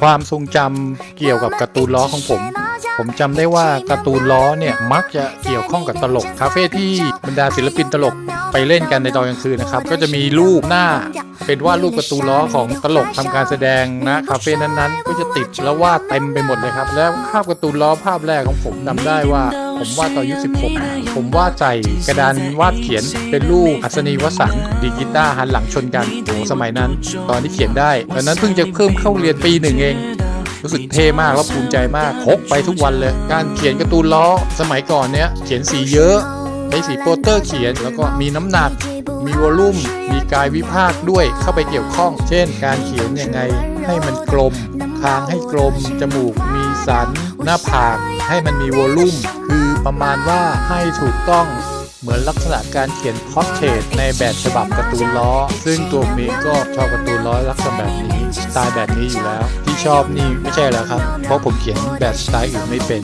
ความทรงจำเกี่ยวกับการ์ตูนล้อของผม ผมจำได้ว่าการ์ตูนล้อเนี่ยมักจะเกี่ยวข้องกับตลก คาเฟ่ที่บรรดาศิลปินตลก ไปเล่นกันในตอนกลางคืนนะครับ ก็จะมีรูปหน้าเป็นวาดรูปกร์ตูล้อของตลกทำการแสดงนะคาเฟ่นั้นๆ ก็จะติดแล้ววาดเต็มไปหมดเลยครับ แล้วภาพกร์ตูล้อภาพแรกของผมจำได้ว่า ผมวาดตอนอายุ16 ผมวาดใส่กระดานวาดเขียนเป็นรูปอัศนีวสันดีดกีตาร์หันหลังชนกันโอ้สมัยนั้น ตอนที่เขียนได้ตอนนั้นเพิ่งจะเพิ่มเข้าเรียนปีหนึ่งเองรู้สึกเท่มากแล้วภูมิใจมากพกไปทุกวันเลย การเขียนการ์ตูนล้อสมัยก่อนเนี้ยเขียนสีเยอะ ใช้สีโปสเตอร์เขียน แล้วก็มีน้ำหนัก มีวอลลุ่ม มีกายวิภาคด้วยเข้าไปเกี่ยวข้อง เช่น การเขียนยังไงให้มันกลม คางให้กลม จมูกมีสัน หน้าผากให้มันมีวอลลุ่ม คือประมาณว่าให้ถูกต้องเหมือนลักษณะการเขียนพอร์เทรตในแบบฉบับการ์ตูนล้อ ซึ่งตัวผมก็ชอบการ์ตูนล้อลักษณะแบบนี้สไตล์แบบนี้อยู่แล้ว ที่ชอบนี่ไม่ใช่แล้วครับ เพราะผมเขียนแบบสไตล์อื่นไม่เป็น